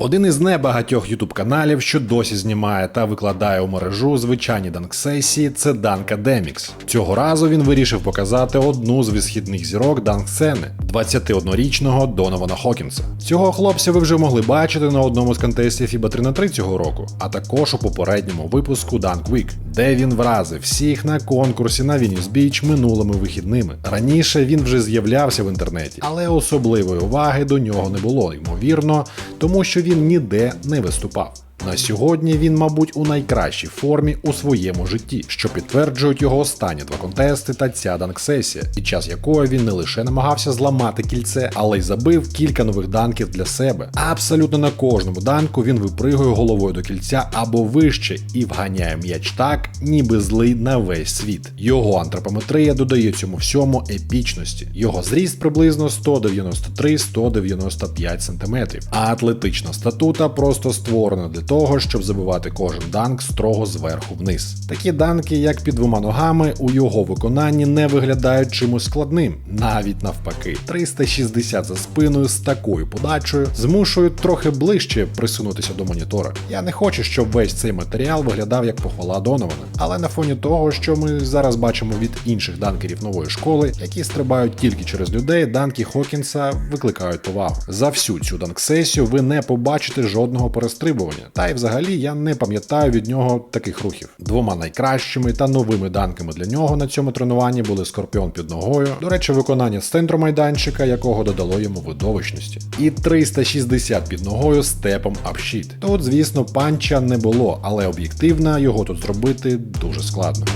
Один із небагатьох ютуб каналів, що досі знімає та викладає у мережу звичайні данк-сесії, це Данк Академікс. Цього разу він вирішив показати одну з висхідних зірок данк-сцени 21-річного Донована Хокінса. Цього хлопця ви вже могли бачити на одному з контестів FIBA 3 на 3 цього року, а також у попередньому випуску Dunk Week, де він вразив всіх на конкурсі на Вініс Біч минулими вихідними. Раніше він вже з'являвся в інтернеті, але особливої уваги до нього не було, ймовірно, тому що він ніде не виступав. На сьогодні він, мабуть, у найкращій формі у своєму житті, що підтверджують його останні два контести та ця данк-сесія, під час якої він не лише намагався зламати кільце, але й забив кілька нових данків для себе. Абсолютно на кожному данку він випригує головою до кільця або вище і вганяє м'яч так, ніби злий на весь світ. Його антропометрія додає цьому всьому епічності. Його зріст приблизно 193-195 см, а атлетична статута просто створена для того, щоб забивати кожен данк строго зверху вниз. Такі данки, як під двома ногами, у його виконанні не виглядають чимось складним, навіть навпаки. 360 за спиною з такою подачею змушують трохи ближче присунутися до монітора. Я не хочу, щоб весь цей матеріал виглядав як похвала Донована, але на фоні того, що ми зараз бачимо від інших данкерів нової школи, які стрибають тільки через людей, данки Хокінса викликають повагу. За всю цю данк-сесію ви не побачите жодного перестрибування. Та й взагалі я не пам'ятаю від нього таких рухів. Двома найкращими та новими данками для нього на цьому тренуванні були скорпіон під ногою. До речі, виконання з центру майданчика, якого додало йому видовищності, і 360 під ногою степом апшіт. Тут, звісно, панча не було, але об'єктивно його тут зробити дуже складно.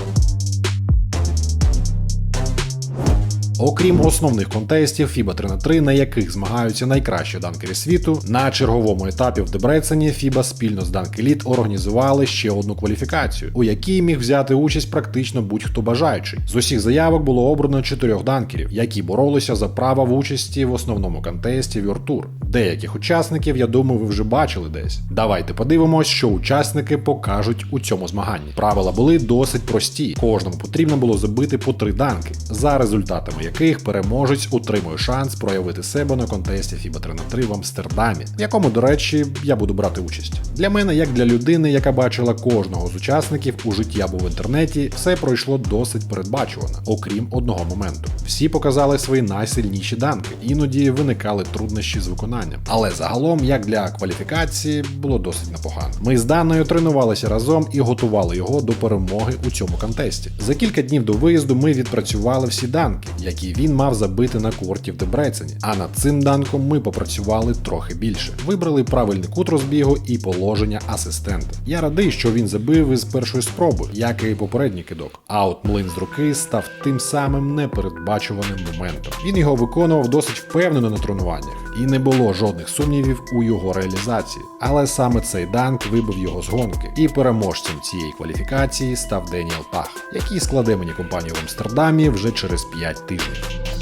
Окрім основних контестів FIBA 3 на 3 на яких змагаються найкращі данкери світу, на черговому етапі в Дебрецені FIBA спільно з Dunk Elite організували ще одну кваліфікацію, у якій міг взяти участь практично будь-хто бажаючий. З усіх заявок було обрано чотирьох данкерів, які боролися за право в участі в основному контесті Tour. Деяких учасників, я думаю, ви вже бачили десь. Давайте подивимось, що учасники покажуть у цьому змаганні. Правила були досить прості. Кожному потрібно було забити по три данки, за результатами яких переможець отримує шанс проявити себе на контесті FIBA 3 на 3 в Амстердамі, в якому, до речі, я буду брати участь. Для мене, як для людини, яка бачила кожного з учасників у житті або в інтернеті, все пройшло досить передбачувано, окрім одного моменту. Всі показали свої найсильніші данки, іноді виникали труднощі з виконанням. Але загалом, як для кваліфікації, було досить непогано. Ми з Даною тренувалися разом і готували його до перемоги у цьому контесті. За кілька днів до виїзду ми відпрацювали всі данки, які він мав забити на корті в Дебрецені. А над цим данком ми попрацювали трохи більше. Вибрали правильний кут розбігу і положення асистента. Я радий, що він забив із першої спроби, як і попередній кидок. А от млин з руки став тим самим непередбачуваним моментом. Він його виконував досить впевнено на тренуваннях, і не було жодних сумнівів у його реалізації. Але саме цей данк вибив його з гонки, і переможцем цієї кваліфікації став Деніел Пах, який складе мені компанію в Амстердамі вже через 5 тижнів.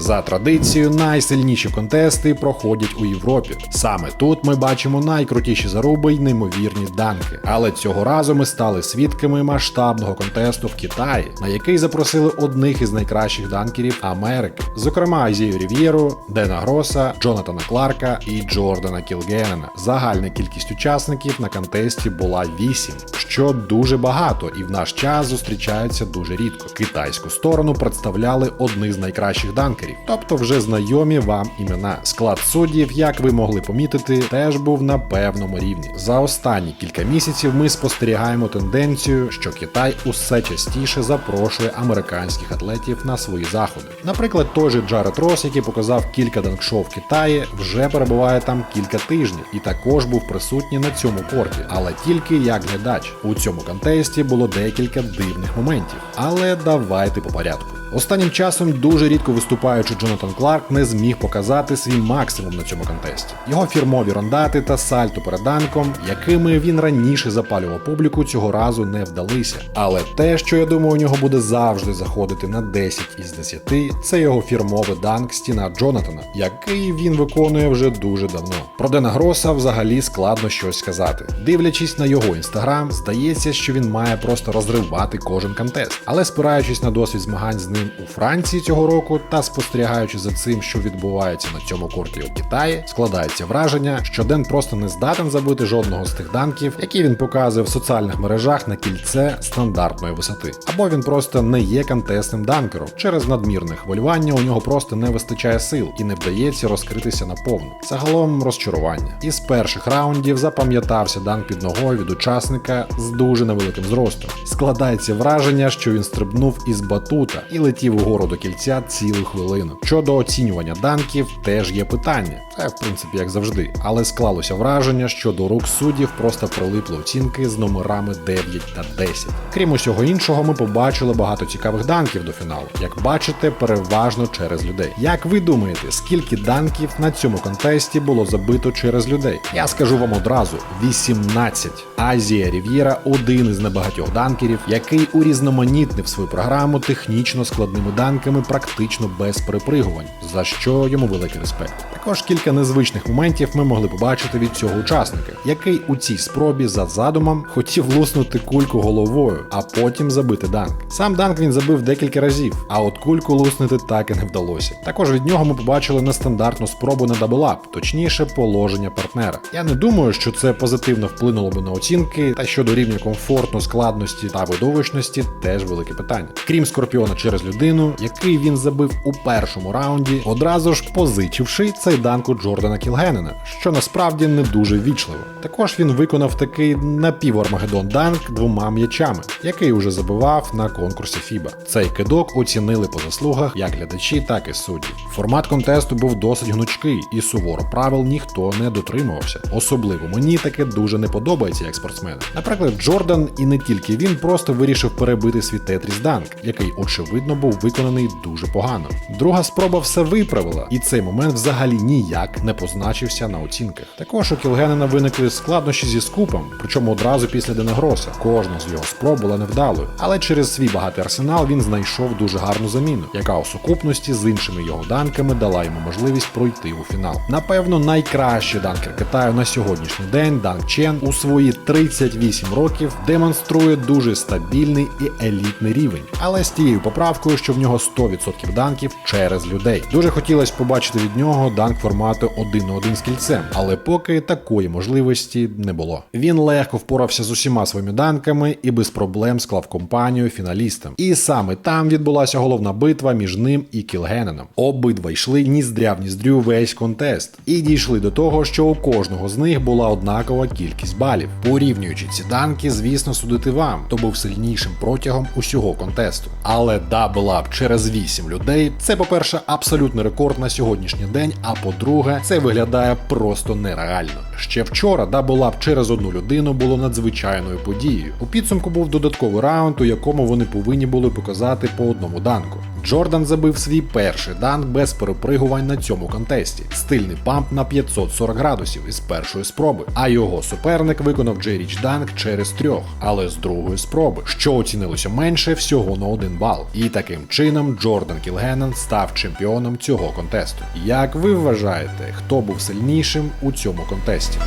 За традицією, найсильніші контести проходять у Європі. Саме тут ми бачимо найкрутіші заруби й неймовірні данки. Але цього разу ми стали свідками масштабного контесту в Китаї, на який запросили одних із найкращих данкерів Америки, зокрема Азію Рів'єру, Дена Гроса, Джонатана Кларка і Джордана Кілгенена. Загальна кількість учасників на контесті була 8, що дуже багато і в наш час зустрічається дуже рідко. Китайську сторону представляли одні з найкращих данкерів, тобто вже знайомі вам імена. Склад суддів, як ви могли помітити, теж був на певному рівні. За останні кілька місяців ми спостерігаємо тенденцію, що Китай усе частіше запрошує американських атлетів на свої заходи. Наприклад, той же Джаред Рос, який показав кілька данкшоу в Китаї, вже перебуває там кілька тижнів і також був присутній на цьому корті, але тільки як глядач. У цьому контесті було декілька дивних моментів. Але давайте по порядку. Останнім часом дуже рідко виступаючи Джонатан Кларк не зміг показати свій максимум на цьому контесті. Його фірмові рондати та сальто перед данком, якими він раніше запалював публіку, цього разу не вдалися. Але те, що я думаю, у нього буде завжди заходити на 10 із 10, це його фірмовий данк стіна Джонатана, який він виконує вже дуже давно. Про Дена Гроса взагалі складно щось сказати. Дивлячись на його інстаграм, здається, що він має просто розривати кожен контест. Але спираючись на досвід змагань з ним ним у Франції цього року та спостерігаючи за цим, що відбувається на цьому корті у Китаї, складається враження, що Ден просто не здатен забити жодного з тих данків, які він показує в соціальних мережах на кільце стандартної висоти. Або він просто не є контестним данкером. Через надмірне хвилювання у нього просто не вистачає сил і не вдається розкритися наповну. Загалом розчарування. Із перших раундів запам'ятався данк під ногою від учасника з дуже невеликим зростом. Складається враження, що він стрибнув із батута і летів угору до кільця цілу хвилину. Щодо оцінювання данків, теж є питання. Це в принципі як завжди, але склалося враження, що до рук суддів просто прилипли оцінки з номерами 9 та 10. Крім усього іншого, ми побачили багато цікавих данків до фіналу. Як бачите, переважно через людей. Як ви думаєте, скільки данків на цьому контесті було забито через людей? Я скажу вам одразу: 18. Азія Рів'єра один із небагатьох данкерів, який урізноманітнив свою програму технічно складними данками практично без перепригувань, за що йому великий респект. Також кілька незвичних моментів ми могли побачити від цього учасника, який у цій спробі за задумом хотів луснути кульку головою, а потім забити данк. Сам данк він забив декілька разів, а от кульку луснути так і не вдалося. Також від нього ми побачили нестандартну спробу на даблап, точніше положення партнера. Я не думаю, що це позитивно вплинуло би на оцінки, та щодо рівня комфорту, складності та видовищності теж велике питання. Крім скорпіона через людину, який він забив у першому раунді, одразу ж позичивши цей данк у Джордана Кілгенена, що насправді не дуже ввічливо. Також він виконав такий напівормагеддон данк двома м'ячами, який уже забивав на конкурсі FIBA. Цей кидок оцінили по заслугах як глядачі, так і судді. Формат контесту був досить гнучкий, і суворо правил ніхто не дотримувався. Особливо мені таке дуже не подобається як спортсмени. Наприклад, Джордан і не тільки він просто вирішив перебити свій Тетріс Данк, який очевидно був виконаний дуже погано. Друга спроба все виправила, і цей момент взагалі ніяк не позначився на оцінках. Також у Кілгенена виникли складнощі зі скупом, причому одразу після Денегроса. Кожна з його спроб була невдалою, але через свій багатий арсенал він знайшов дуже гарну заміну, яка у сукупності з іншими його данками дала йому можливість пройти у фінал. Напевно, найкращий данкер Китаю на сьогоднішній день Данк Чен у свої 38 років демонструє дуже стабільний і елітний рівень, але з тією поправкою, що в нього 100% данків через людей. Дуже хотілося побачити від нього данк формату 1 на 1 з кільцем, але поки такої можливості не було. Він легко впорався з усіма своїми данками і без проблем склав компанію фіналістам. І саме там відбулася головна битва між ним і Кілгененом. Обидва йшли ніздря в ніздрю весь контест і дійшли до того, що у кожного з них була однакова кількість балів. Порівнюючи ці данки, звісно, судити вам, хто був сильнішим протягом усього контесту. Але даблап через 8 людей це, по-перше, абсолютний рекорд на сьогоднішній день. А по-друге, це виглядає просто нереально. Ще вчора даблап через одну людину було надзвичайною подією. У підсумку був додатковий раунд, у якому вони повинні були показати по одному данку. Джордан забив свій перший данк без перепригувань на цьому контесті. Стильний памп на 540 градусів із першої спроби. А його суперник виконав Джейріч данк через трьох, але з другої спроби, що оцінилося менше всього на один бал. І таким чином Джордан Кілгенен став чемпіоном цього контесту. Як ви вважаєте, хто був сильнішим у цьому контесті?